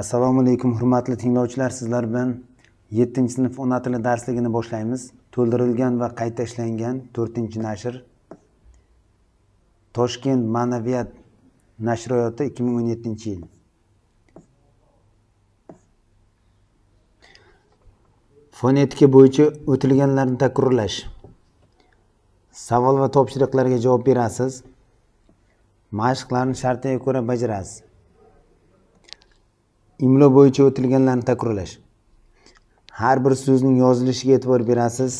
assalomu alaykum hurmatli tinglovchilar. Sizlar bilan yettinchi sinf ona tili darsligini boshlaymiz. To'ldirilgan va qayta ishlangan to'rtinchi nashr. Toshkent ma'naviyat nashriyoti ikki ming o'n yettinchi yil. Fonetika bo'yicha o'tilganlarni takrorlash. Savol va topshiriqlarga javob berasiz. Mashqlarni shartiga ko'ra bajarasiz. Imlo bo'yicha o'tilganlarni takrorlash. Har bir so'zning yozilishiga e'tibor berasiz.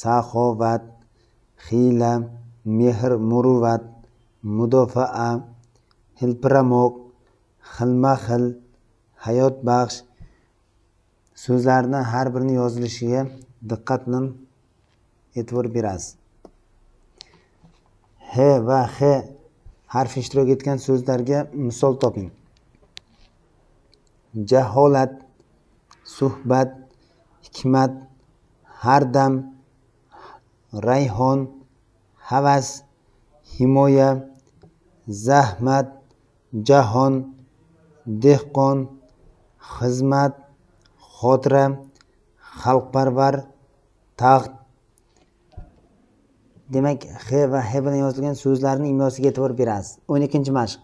Saxovat hiyla mehr muruvvat mudofaa hilpiramoq xilma xil hayotbaxsh so'zlarni har birini yozilishiga diqqat bilan e'tibor berasiz. H va h harfi ishtirok etgan so'zlarga misol toping. Jaholat suhbat hikmat har dam rayhon havas himoya zahmat jahon dehqon xizmat xotira xalqparvar taxt. Demak h va he bilan yozilgan so'zlarni imlosiga e'tibor berasiz. O'n ikkinchi mashq.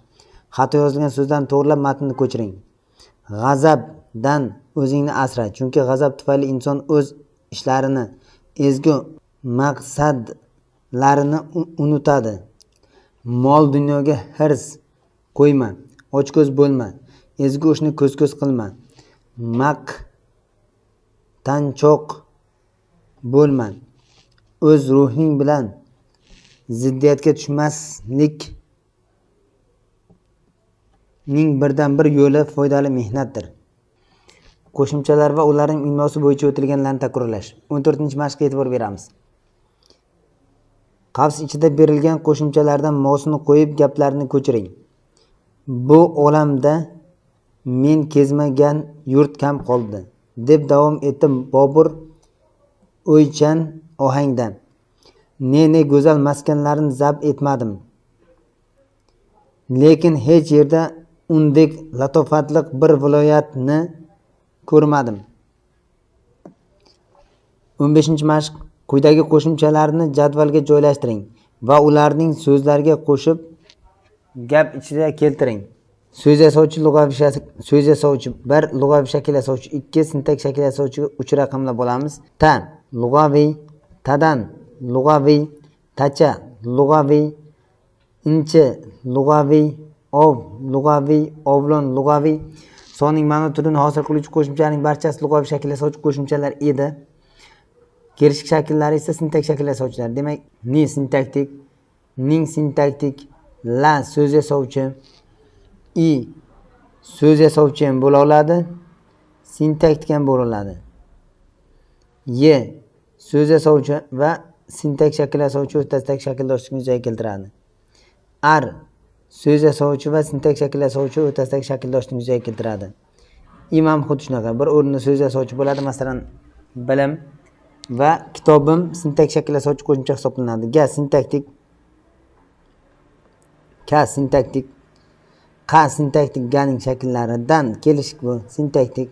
Xato yozilgan so'zlarni to'g'rilab matnni ko'chiring. G'azabdan o'zingni asra chunki g'azab tufayli inson o'z ishlarini ezgu maqsadlarini unutadi. Mol dunyoga hirs qo'yma ochko'z bo'lma ezgu ishni ko'z ko'z qilma maqtanchoq bo'lma. O'z ruhing bilan ziddiyatga tushmaslik ning birdan bir yo'li foydali mehnatdir. Qo'shimchalar va ularning imlosi bo'yicha o'tilganlarni takrorlash o'n to'rtinchi mashqqa e'tibor beramiz. Qavs ichida berilgan qo'shimchalardan mosini qo'yib gaplarni ko'chiring. Bu olamda men kezmagan yurt kam qoldi deb davom etdi bobur o'ychan ohangda ne ne go'zal maskanlarni zabt etmadim. Lekin hech yerda undek latofatli bir viloyatni ko'rmadim. O'n beshinchi mashq quyidagi qo'shimchalarni jadvalga joylashtiring va ularning so'zlarga qo'shib gap ichida keltiring. So'z yasovchi lug'aviy so'z yasovchi bir lug'aviy shakl yasovchi ikki sintak shakl yasovchi uch raqamlab olamiz ta lug'aviy tadan lug'aviy tacha lug'aviy inchi lug'aviy ov lug'aviy ovlon lug'aviy. Sonning ma'no turini hosil qiluvchi qo'shimchalarning barchasi lug'aviy shakl yasovchi qo'shimchalar edi. Kerishik shakllari esa sintak shakl yasovchilar demak ni sintaktik ning sintaktik la so'z yasovchi i so'z yasovchi ham bo'la oladi sintaktik ham bo'la oladi. Ye so'z yasovchi va sintak shakl yasovchi o'rtasidagi shakldoshlikni yuzaga keltiradi. Ar so'z yasovchi va sintak shakl yasovchi o'rtasidagi shakldoshlikni yuzaga keltiradi. Imom xuddi shunaqa bir o'rinda so'z yasovchi bo'ladi masalan bilim va kitobim sintak shakl yasovchi qo'shimcha hisoblanadi. Ga sintaktik ka sintaktik qa sintaktik ganing shakllaridan kelishik bu sintaktik.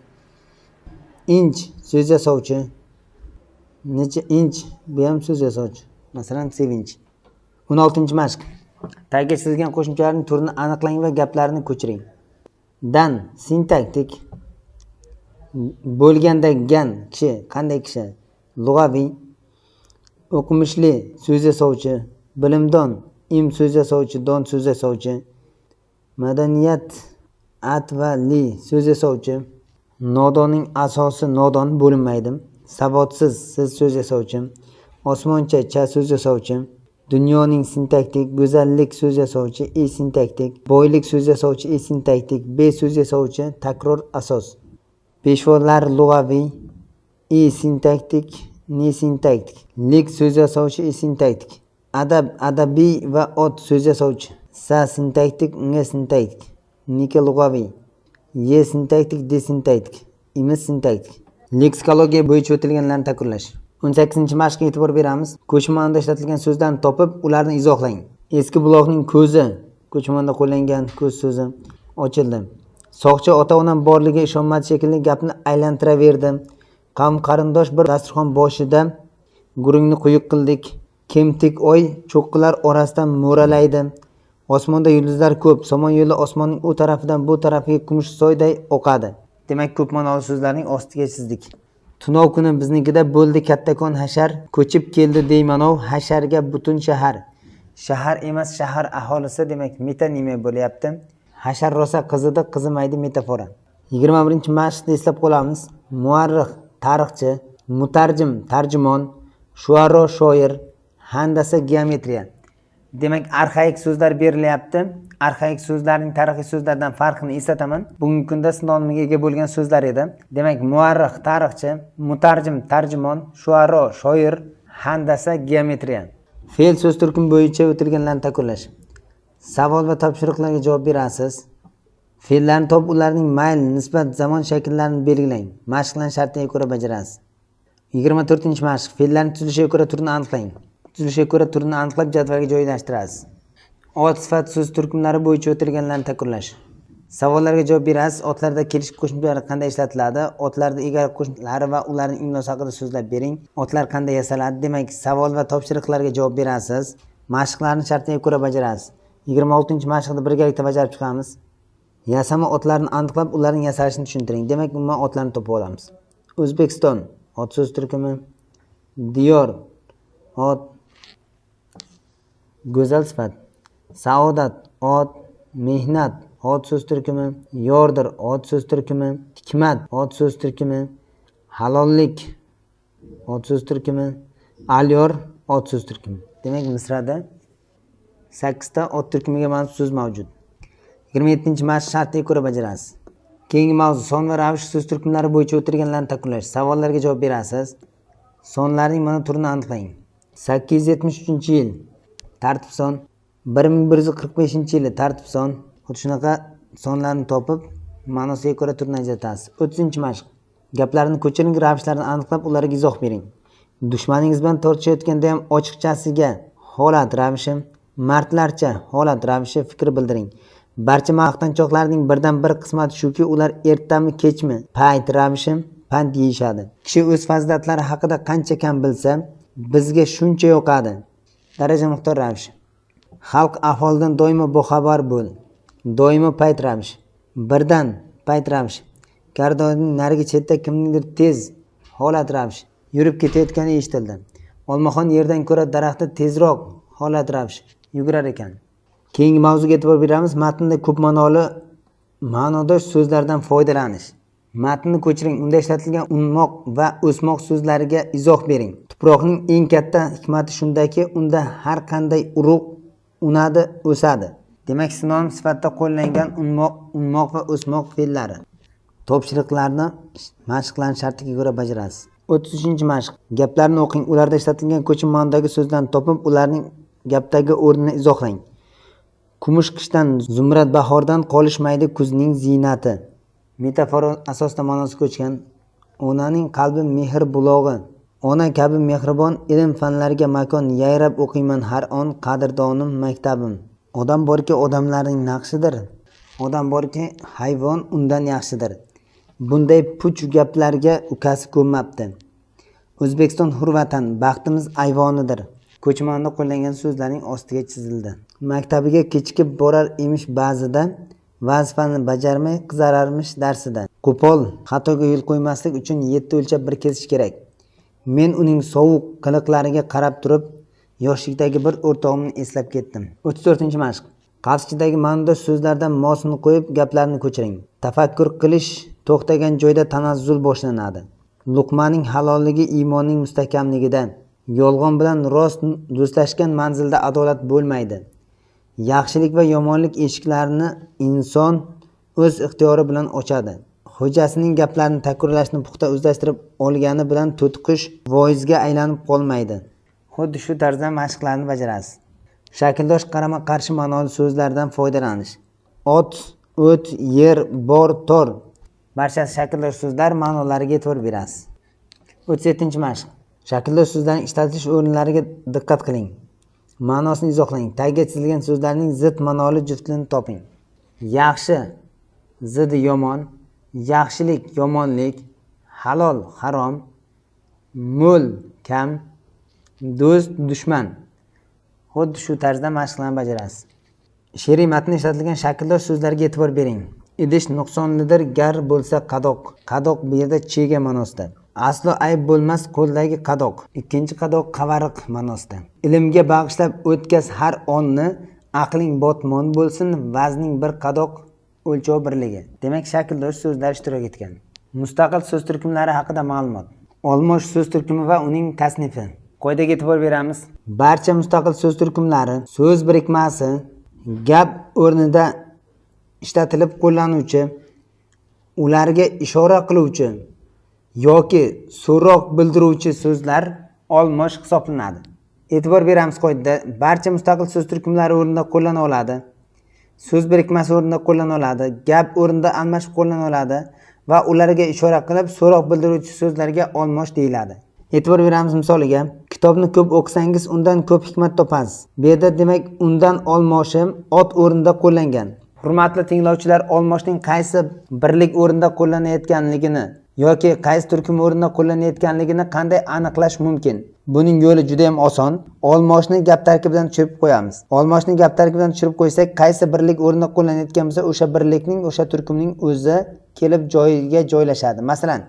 Inch so'z yasovchi necha inch? Bu ham so'z yasovchi. Masalan sevinch. O'n oltinchi mashq. Tagga chizilgan qo'shimchalarning turini aniqlang va gaplarini ko'chiring. Dan sintaktik bo'lganda gan kishi qanday kishi? Lug'aviy o'qimishli so'z yasovchi bilimdon im so'z yasovchi don so'z yasovchi madaniyat at va li so'z yasovchi nodonning asosi nodon bo'linmaydi savodsiz siz so'z yasovchi osmoncha cha so'z yasovchi dunyoning sintaktik go'zallik so'z yasovchi e sintaktik boylik so'z yasovchi e sintaktik b so'z yasovchi takror asos. Peshvolar lug'aviy e sintaktik ne sintaktik. Lik so'z yasovchi e sintaktik. Adab adabiy va ot so'z yasovchi sa sintaktik nga sintaktik. Nika lug'aviy ye sintaktik de sintaktik. Imi sintaktik. Leksikologiya bo'yicha o'tilganlarni takrorlash. O'n sakkizinchi mashqqa e'tibor beramiz. Ko'chmanda ishlatilgan so'zlarni topib ularni izohlang. Eski buloqning ko'zi ko'chmanda qo'llangan ko'z so'zi ochildi. Soqchi ota onam borligiga ishonmadi shekilli gapni aylantiraverdim. Qavm qarindosh bir dasturxon boshida gurungni quyuq qildik. Kemtik oy cho'qqilar orasidan mo'ralaydi. Osmonda yulduzlar ko'p somon yo'li osmonning u tarafidan bu tarafiga kumush soyday oqadi. Demak ko'p ma'noli so'zlarning ostiga chizdik. Tunov kuni biznikida bo'ldi kattakon hashar. Ko'chib keldi deymanov hasharga butun shahar. Shahar emas shahar aholisi demak metonimiya bo'lyapti? Hashar rosa qizidi qizimaydi metafora. Yigirma birinchi mashqni eslab qolamiz muarrix tarixchi mutarjim tarjimon shuaro shoir handasa geometriya. Demak arxaik so'zlar berilyapti. Arxaik so'zlarning tarixiy so'zlardan farqini eslataman. Bugungi kunda sinonimiga ega bo'lgan so'zlar edi. Demak muarrix tarixchi mutarjim tarjimon shuaro shoir handasa geometriya. Fe'l so'z turkumi bo'yicha o'tilganlarni takrorlash savol va topshiriqlarga javob berasiz. Fe'llarni topib ularning mayl nisbat zamon shakllarini belgilang. Mashqlarni shartiga ko'ra bajarasiz. Yigirma to'rtinchi mashq. Fe'llarni tuzilishiga ko'ra turini aniqlang. Tuzilishiga ko'ra turini aniqlab jadvalga joylashtirasiz. Ot sifat so'z turkumlari bo'yicha o'tilganlarni takrorlash. Savollarga javob berasiz otlarda kelish qo'shimchalari qanday ishlatiladi otlarda egalik qo'shimchalari va ularning imlosi haqida so'zlab bering. Otlar qanday yasaladi demak savol va topshiriqlarga javob berasiz. Mashqlarni shartiga ko'ra bajarasiz. Yigirma oltinchi mashqni birgalikda bajarib chiqamiz. Yasama otlarni aniqlab ularning yasalishini tushuntiring. Demak umuman otlarni topib olamiz. O'zbekiston ot so'z turkumi. Diyor ot go'zal sifat. Saodat ot mehnat ot so'z turkumi yordir ot so'z turkumi hikmat ot so'z turkumi halollik ot so'z turkumi alyor ot so'z turkumi. Demak misrada sakkizta ot turkumiga mansub so'z mavjud. Yigirma yettinchi mashq shartiga ko'ra bajarasiz. Keyingi mavzu son va ravish so'z turkumlari bo'yicha o'tirganlarni takrorlash. Savollarga javob berasiz. Sonlarning mana turini aniqlang. Sakkiz yuz yetmish uchinchi yil. Tartib son bir ming bir yuz qirq beshinchi yili tartib son xuddi shunaqa sonlarni topib ma'nosiga ko'ra turni ajratasiz o'ttizinchi mashq. Gaplarni ko'chiring ravishlarni aniqlab ularga izoh bering. Dushmaningiz bilan tortishayotganda ham ochiqchasiga holat ravishi mardlarcha holat ravishi fikr bildiring. Barcha maqtanchoqlarning birdan bir qismati shuki ular ertami kechmi payt ravishi pand yeyishadi. Kishi o'z fazilatlari haqida qancha kam bilsa bizga shuncha yoqadi. Daraja miqdor ravish xalq ahvolidan doimo boxabar bo'l doimo payt ravishi birdan payt ravishi gardonning narigi chetida kimningdir tez holat ravishi yurib ketayotgani eshitildi. Olmaxon yerdan ko'ra daraxtda tezroq holat ravishi yugurar ekan. Keyingi mavzuga e'tibor beramiz. Matnda ko'p ma'noli ma'nodosh so'zlardan foydalanish. Matnni ko'chiring. Unda ishlatilgan unmoq va o'smoq so'zlariga izoh bering. Tuproqning eng katta hikmati shundaki unda har qanday urug' unadi o'sadi. Demak sinonim sifatida qo'llangan unmoq unmoq va o'smoq fe'llari. Topshiriqlarni mashqlanish shartiga ko'ra bajarasiz. O'ttiz uchinchi mashq. Gaplarni o'qing. Ularda ishlatilgan ko'chma ma'nodagi so'zlarni topib ularning gapdagi o'rnini izohlang. Kumush qishdan zumrad bahordan qolishmaydi kuzning ziynati. Metafora asosida ma'nosi ko'chgan. Onaning qalbi mehr bulog'i. Ona kabi mehribon ilm fanlarga makon yayrab o'qiyman har on qadrdonim maktabim. Odam borki odamlarning naqshidir. Odam borki hayvon undan yaxshidir. Bunday puch gaplarga ukasi ko'nmabdi o'zbekiston hur vatan baxtimiz ayvonidir. Ko'chmanda qo'llangan so'zlarning ostiga chizildi. Maktabiga kechikib borar emish ba'zida vazifani bajarmay qizararmish darsida. Qo'pol xatoga yo'l qo'ymaslik uchun yetti o'lchab bir kesish kerak. Men uning sovuq qiliqlariga qarab turib yoshlikdagi bir o'rtog'imni eslab ketdim. O'ttiz to'rtinchi mashq. Qarshidagi ma'nodosh so'zlardan mosini qo'yib gaplarni ko'chiring. Tafakkur qilish to'xtagan joyda tanazzul boshlanadi. Luqmaning halolligi iymonning mustahkamligida yolg'on bilan rost do'stlashgan manzilda adolat bo'lmaydi. Yaxshilik va yomonlik eshiklarini inson o'z ixtiyori bilan ochadi. Xo'jasining gaplarini takrorlashni puxta o'zlashtirib olgani bilan to'tiqush voizga aylanib qolmaydi. Xuddi shu tarzda mashqlarni bajarasiz. Shakldosh qarama qarshi ma'noli so'zlardan foydalanish. Ot o't yer bor tor. Barchasi shakldosh so'zlar ma'nolariga e'tibor berasiz. O'ttiz yettinchi mashq. Shakldosh so'zlarning ishlatilish o'rinlariga diqqat qiling. Ma'nosini izohlang. Tagiga chizilgan so'zlarning zid ma'noli juftligini toping. Yaxshi. Zidi yomon yaxshilik yomonlik halol harom mo'l kam do'st dushman. Xuddi shu tarzda mashqlarni bajarasiz. She'riy matnda ishlatilgan shakllar so'zlarga e'tibor bering. Idish nuqsonlidir gar bo'lsa qadoq. Qadoq bu yerda chega ma'nosida aslo ayb bo'lmas qo'ldagi qadoq. Ikkinchi qadoq qavariq ma'nosida ilmga bag'ishlab o'tkaz har onni. Aqling botmon bo'lsin vazning bir qadoq o'lchov birligi. Demak shakldosh so'zlar ishtirok etgan. Mustaqil so'z turkumlari haqida ma'lumot. Olmosh so'z turkumi va uning tasnifi. Qoidaga e'tibor beramiz. Barcha mustaqil so'z turkumlari so'z birikmasi gap o'rnida ishlatilib qo'llanuvchi ularga ishora qiluvchi yoki so'roq bildiruvchi so'zlar olmosh hisoblanadi. E'tibor beramiz qoidada barcha mustaqil so'z turkumlari o'rnida qo'llana oladi. So'z birikmasi o'rnida qo'llana oladi gap o'rnida almashib qo'llana oladi va ularga ishora qilib so'roq bildiruvchi so'zlarga olmosh deyiladi. E'tibor beramiz misoliga kitobni ko'p o'qisangiz undan ko'p hikmat topasiz. Bu yerda demak undan olmoshim ot o'rnida qo'llangan. Hurmatli tinglovchilar olmoshning qaysi birlik o'rnida qo'llanayotganligini yoki qaysi turkum o'rnida qo'llanayotganligini qanday aniqlash mumkin? Buning yo'li juda yam oson. Olmoshni gap tarkibidan tushirib qo'yamiz. Olmoshni gap tarkibidan tushirib qo'ysak qaysi birlik o'rnida qo'llanayotgan bo'lsa o'sha birlikning o'sha turkumning o'zi kelib joyiga joylashadi. Masalan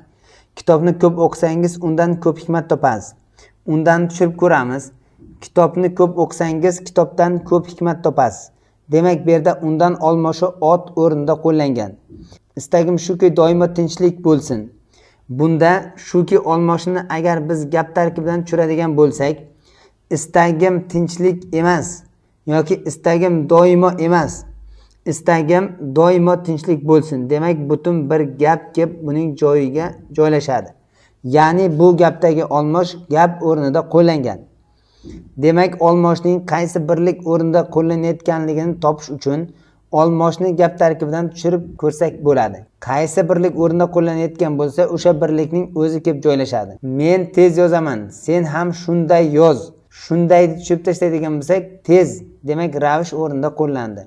kitobni ko'p o'qisangiz undan ko'p hikmat topasiz. Undan tushirib ko'ramiz kitobni ko'p o'qisangiz kitobdan ko'p hikmat topasiz. Demak bu yerda undan olmoshi ot o'rnida qo'llangan. Istagim shuki doimo tinchlik bo'lsin. Bunda shuki olmoshini agar biz gap tarkibidan tushiradigan bo'lsak istagim tinchlik emas yoki istagim doimo emas istagim doimo tinchlik bo'lsin demak butun bir gap kelib buning joyiga joylashadi. Ya'ni bu gapdagi olmosh gap o'rnida qo'llangan. Demak olmoshning qaysi birlik o'rnida qo'llanayotganligini topish uchun olmoshni gap tarkibidan tushirib ko'rsak bo'ladi. Qaysi birlik o'rnida qo'llanayotgan bo'lsa o'sha birlikning o'zi kelib joylashadi. Men tez yozaman sen ham shunday yoz. Shunday tushirib tashlaydigan bo'lsak tez. Demak ravish o'rnida qo'llandi.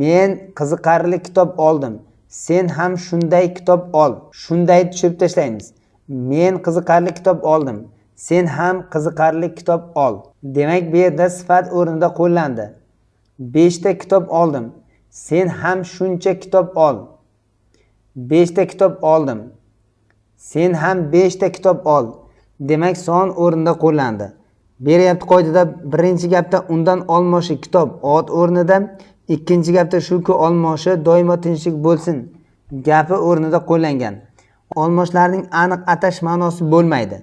Men qiziqarli kitob oldim. Sen ham shunday kitob ol. Shunday tushirib tashlaymiz. Men qiziqarli kitob oldim. Sen ham qiziqarli kitob ol. Demak bu yerda sifat o'rnida qo'llandi. Beshta kitob oldim. Sen ham shuncha kitob ol. Beshta kitob oldim. Sen ham beshta kitob ol. Demak son o'rnida qo'llandi. Beryapti qoidada birinchi gapda undan olmoshi kitob ot o'rnida ikkinchi gapda shuku olmoshi doimo tinchlik bo'lsin gapi o'rnida qo'llangan. Olmoshlarning aniq atash ma'nosi bo'lmaydi.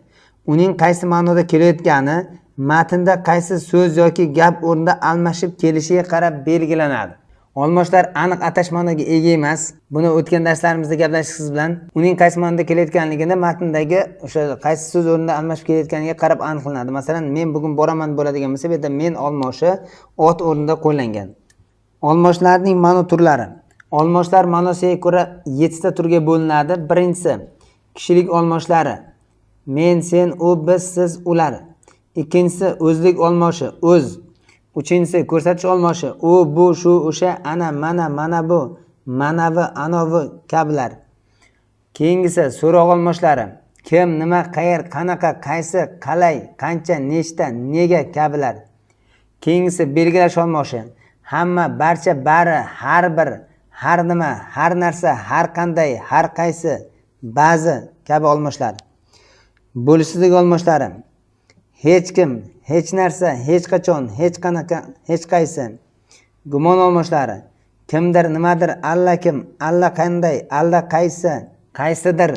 Uning qaysi ma'noda kelayotgani matnda qaysi so'z yoki gap o'rnida almashib kelishiga qarab belgilanadi. Olmoshlar aniq atashmanaga ega emas. Buni o'tgan darslarimizda gaplashdik siz bilan uning qaysi ma'noda kelayotganligini matndagi o'sha qaysi so'z o'rnida almashib kelayotganiga qarab aniqlanadi masalan men bugun boraman bo'ladigan bo'lsa bu yerda men olmoshi ot o'rnida qo'llangan. Olmoshlarning ma'no turlari. Olmoshlar ma'nosiga ko'ra yettita turga bo'linadi. Birinchisi kishilik olmoshlari men sen u biz siz ular. Ikkinchisi o'zlik olmoshi o'z. Uchinchisi ko'rsatish olmoshi u bu shu o'sha ana mana mana bu. Manavi anovi kabilar keyingisi so'roq olmoshlari kim nima qayer qanaqa qaysi qalay qancha nechta nega kabilar keyingisi belgilash olmoshi hamma barcha bari har bir har nima har narsa har qanday har qaysi ba'zi kabi olmoshlar bo'lishsizlik olmoshlari hech kim hech narsa hech qachon hech qanaqa hech qaysi gumon olmoshlari kimdir nimadir allakim allaqanday allaqaysi qaysidir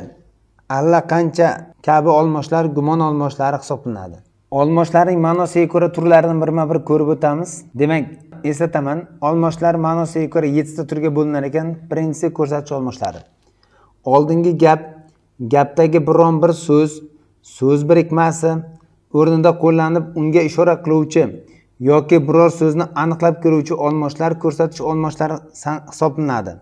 allaqancha kabi olmoshlar gumon olmoshlari hisoblanadi. Olmoshlarning ma'nosiga ko'ra turlarini birma bir ko'rib o'tamiz. Demak eslataman olmoshlar ma'nosiga ko'ra yettita turga bo'linar ekan birinchisi ko'rsatish olmoshlari oldingi gap gapdagi biron bir so'z so'z birikmasi o'rnida qo'llanib unga ishora qiluvchi yoki biror so'zni aniqlab ko'ruvchi olmoshlar ko'rsatish olmoshlari hisoblanadi.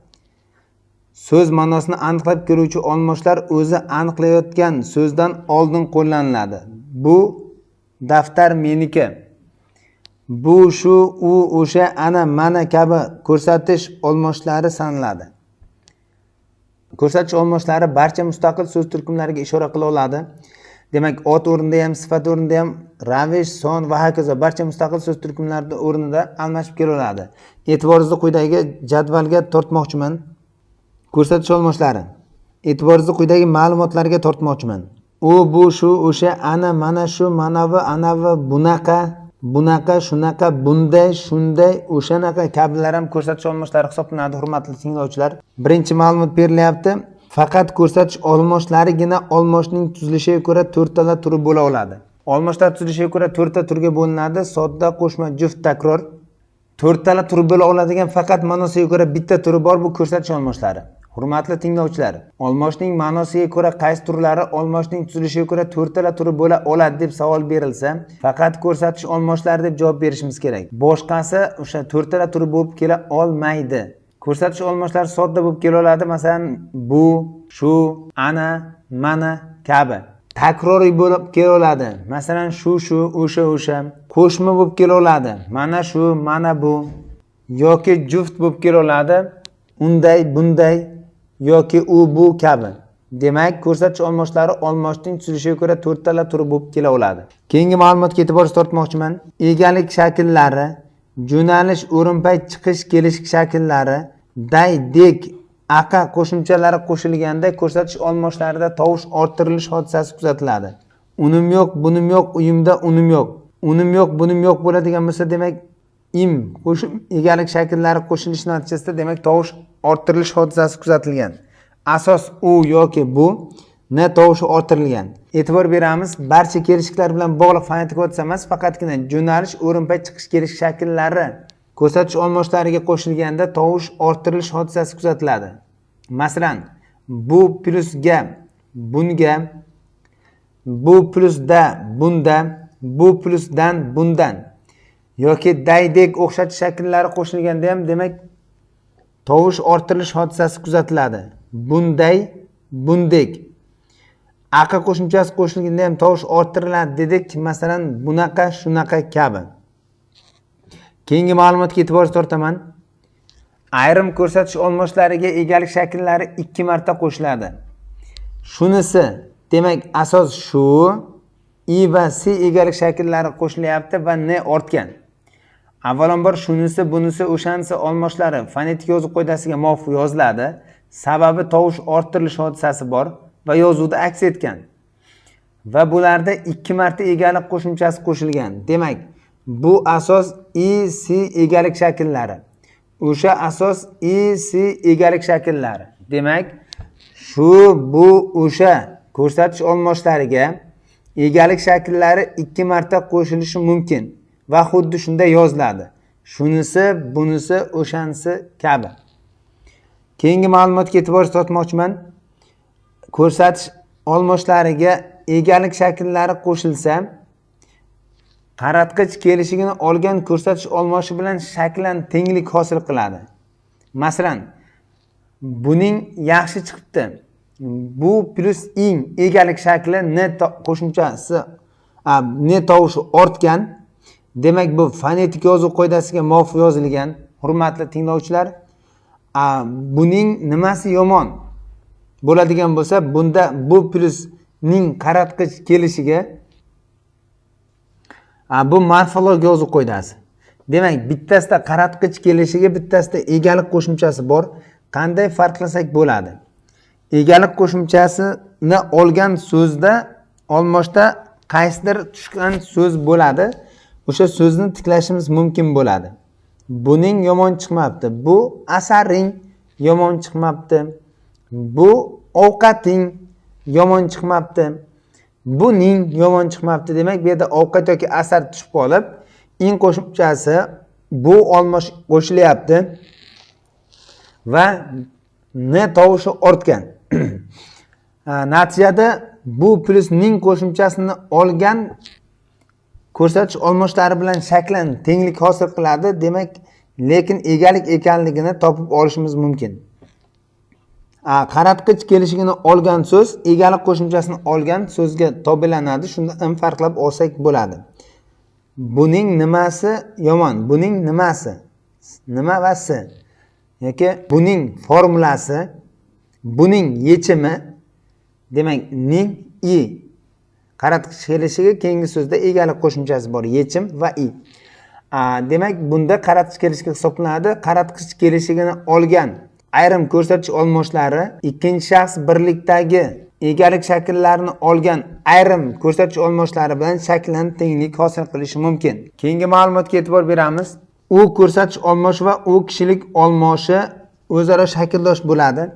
So'z ma'nosini aniqlab ko'ruvchi olmoshlar o'zi aniqlayotgan so'zdan oldin qo'llaniladi. Bu daftar meniki. Bu shu u o'sha ana mana kabi ko'rsatish olmoshlari sanaladi. Ko'rsatish olmoshlari barcha mustaqil so'z turkumlariga ishora qila oladi. Demak ot o'rnida ham sifat o'rnida ham ravish son va hokazo barcha mustaqil so'z turkumlarni o'rnida almashib kela oladi e'tiboringizni quyidagi jadvalga tortmoqchiman. Ko'rsatish olmoshlari. E'tiboringizni quyidagi ma'lumotlarga tortmoqchiman. U bu shu o'sha ana mana shu manavi anavi bunaqa bunaqa shunaqa bunday shunday o'shanaqa kabilar ham ko'rsatish olmoshlari hisoblanadi hurmatli tinglovchilar. Birinchi ma'lumot berilyapti. Faqat ko'rsatish olmoshlarigina olmoshning tuzilishiga ko'ra to'rttala turi bo'la oladi. Olmoshlar tuzilishiga ko'ra to'rtta turga bo'linadi. Sodda qo'shma juft takror. To'rttala tur bo'la oladigan faqat ma'nosiga ko'ra bitta turi bor bu ko'rsatish olmoshlari. Hurmatli tinglovchilar olmoshning ma'nosiga ko'ra qaysi turlari olmoshning tuzilishiga ko'ra to'rttala turi bo'la oladi deb savol berilsa faqat ko'rsatish olmoshlari deb javob berishimiz kerak. Boshqasi o'sha to'rttala turi bo'lib kela olmaydi. Ko'rsatish olmoshlari sodda bo'lib kela oladi masalan bu shu ana mana kabi. Takroriy bo'lib kela oladi masalan shu shu o'sha o'sha. Qo'shma bo'lib kela oladi mana shu mana bu. Yoki juft bo'lib kela oladi unday bunday. Yoki u bu kabi. Demak ko'rsatish olmoshlari olmoshning tuzilishiga ko'ra to'rttala turi bo'lib kela oladi keyingi ma'lumotga e'tiboringizni tortmoqchiman egalik shakllari jo'nalish o'rinpay chiqish kelish shakllari day dek aqa qo'shimchalari qo'shilganda ko'rsatish olmoshlarida tovush orttirilish hodisasi kuzatiladi. Unim yo'q bunim yo'q uyimda unim yo'q. Unim yo'q bunim yo'q bo'ladigan bo'lsa demak im qo'shim egalik shakllari qo'shilishi natijasida demak tovush orttirilish hodisasi kuzatilgan. Asos u yoki bu n tovushi orttirilgan e'tibor beramiz barcha kelishiklar bilan bog'liq fonetik hodisa emas faqatgina jo'nalish o'rinpay chiqish kelish shakllari ko'rsatish olmoshlariga qo'shilganda tovush orttirilish hodisasi kuzatiladi. Masalan bu plyusga bunga bu plyusda bunda bu plyusdan bundan yoki daydek o'xshatish shakllari qo'shilganda ham demak tovush orttirilish hodisasi kuzatiladi. Bunday bundek. Aqa qo'shimchasi qo'shilganda ham tovush orttiriladi dedik. Masalan bunaqa shunaqa kabi. Keyingi ma'lumotga e'tibor tortaman. Ayrim ko'rsatish olmoshlariga egalik shakllari ikki marta qo'shiladi. Shunisi demak asos shu i va c egalik shakllari qo'shilyapti va n ortgan. Avvalambor shunisi bunisi o'shanisi olmoshlari fonetik yozuv qoidasiga muvofiq yoziladi. Sababi tovush orttirilish hodisasi bor. Va yozuvda aks etgan va bularda ikki marta egalik qo'shimchasi qo'shilgan. Demak bu asos i egalik shakllari. O'sha asos i egalik shakllari. Demak shu bu o'sha ko'rsatish olmoshlariga egalik shakllari ikki marta qo'shilishi mumkin va xuddi shunday yoziladi. Shunisi bunisi o'shanisi kabi. Keyingi ma'lumotga e'tiboringizni tortmoqchiman ko'rsatish olmoshlariga egalik shakllari qo'shilsa qaratqich kelishigini olgan ko'rsatish olmoshi bilan shaklan tenglik hosil qiladi. Masalan buning yaxshi chiqibdi. Bu plyus ing egalik shakli n qo'shimchasi n tovushi ortgan. Demak bu fonetik yozuv qoidasiga muvofiq yozilgan hurmatli tinglovchilar. Buning nimasi yomon? Bo'ladigan bo'lsa bunda bu plyusning qaratqich kelishiga bu morfolog yozib qo'ydasi. demak bittasida qaratqich kelishiga bittasida egalik qo'shimchasi bor. Qanday farqlasak bo'ladi? Egalik qo'shimchasini olgan so'zda olmoshda qaysidir tushgan so'z bo'ladi. O'sha so'zni tiklashimiz mumkin bo'ladi. Buning yomon chiqmabdi. Bu asaring yomon chiqmabdi. Bu ovqating yomon chiqmabdi. Buning yomon chiqmabdi demak bu yerda ovqat yoki asar tushib qolib in qo'shimchasi bu olmosh qo'shilyapti va n tovushi ortgan. Ah, natijada bu plyus ning qo'shimchasini olgan ko'rsatish olmoshlari bilan shaklan tenglik hosil qiladi demak lekin egalik ekanligini topib olishimiz mumkin. Qaratqich kelishigini olgan so'z egalik qo'shimchasini olgan so'zga tobelanadi shunda im farqlab olsak bo'ladi. Buning nimasi yomon? Buning nimasi? Nima va si? Yoki buning formulasi? Buning yechimi? Demak ning i. Qaratqich kelishiga keyingi so'zda egalik qo'shimchasi bor. Yechim va i. Demak bunda qaratqich kelishga hisoblanadi. Qaratqich kelishigini olgan ayrim ko'rsatish olmoshlari ikkinchi shaxs birlikdagi egalik shakllarini olgan ayrim ko'rsatish olmoshlari bilan shaklan tenglik hosil qilishi mumkin. Keyingi ma'lumotga e'tibor beramiz. U ko'rsatish olmosh va u kishilik olmoshi o'zaro shakldosh bo'ladi.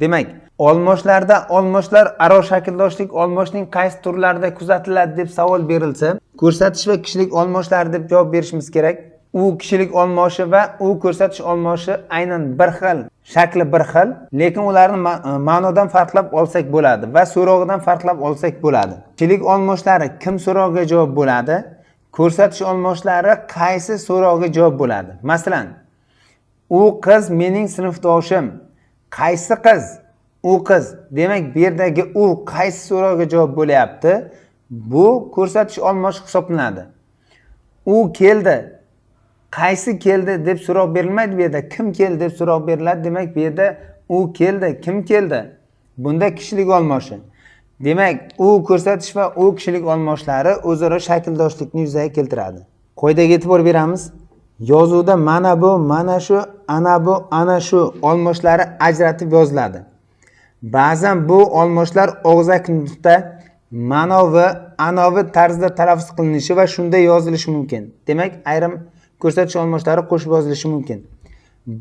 Demak olmoshlarda olmoshlar aro shakldoshlik olmoshning qaysi turlarida kuzatiladi deb savol berilsa ko'rsatish va kishilik olmoshlari deb javob berishimiz kerak. U kishilik olmoshi va u ko'rsatish olmoshi aynan bir xil shakli bir xil lekin ularni e, ma'nodan farqlab olsak bo'ladi va so'rog'idan farqlab olsak bo'ladi. Kishilik olmoshlari kim so'rog'iga javob bo'ladi? Ko'rsatish olmoshlari qaysi so'rog'iga javob bo'ladi? Masalan u qiz mening sinfdoshim. Qaysi qiz? U qiz. Demak bu yerdagi u qaysi so'rog'iga javob bo'lyapti? Bu ko'rsatish olmosh hisoblanadi. U keldi. Qaysi keldi deb so'roq berilmaydi bu yerda. Kim keldi deb so'roq beriladi demak bu yerda u keldi. Kim keldi? Bunda kishilik olmoshi demak u ko'rsatish va u kishilik olmoshlari o'zaro shakldoshlikni yuzaga keltiradi. Qoidaga e'tibor beramiz. Yozuvda mana bu mana shu ana bu ana shu olmoshlari ajratib yoziladi. Ba'zan bu olmoshlar og'zaki nutqda manovi anovi tarzda talaffuz qilinishi va shunday yozilishi mumkin. Demak ayrim ko'rsatish olmoshlari qo'shib yozilishi mumkin.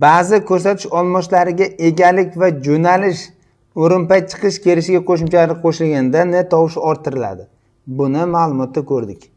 Ba'zi ko'rsatish olmoshlariga egalik va jo'nalish o'rinpay chiqish kelishiga qo'shimchalar qo'shilganda n tovushi orttiriladi. Buni ma'lumotda ko'rdik.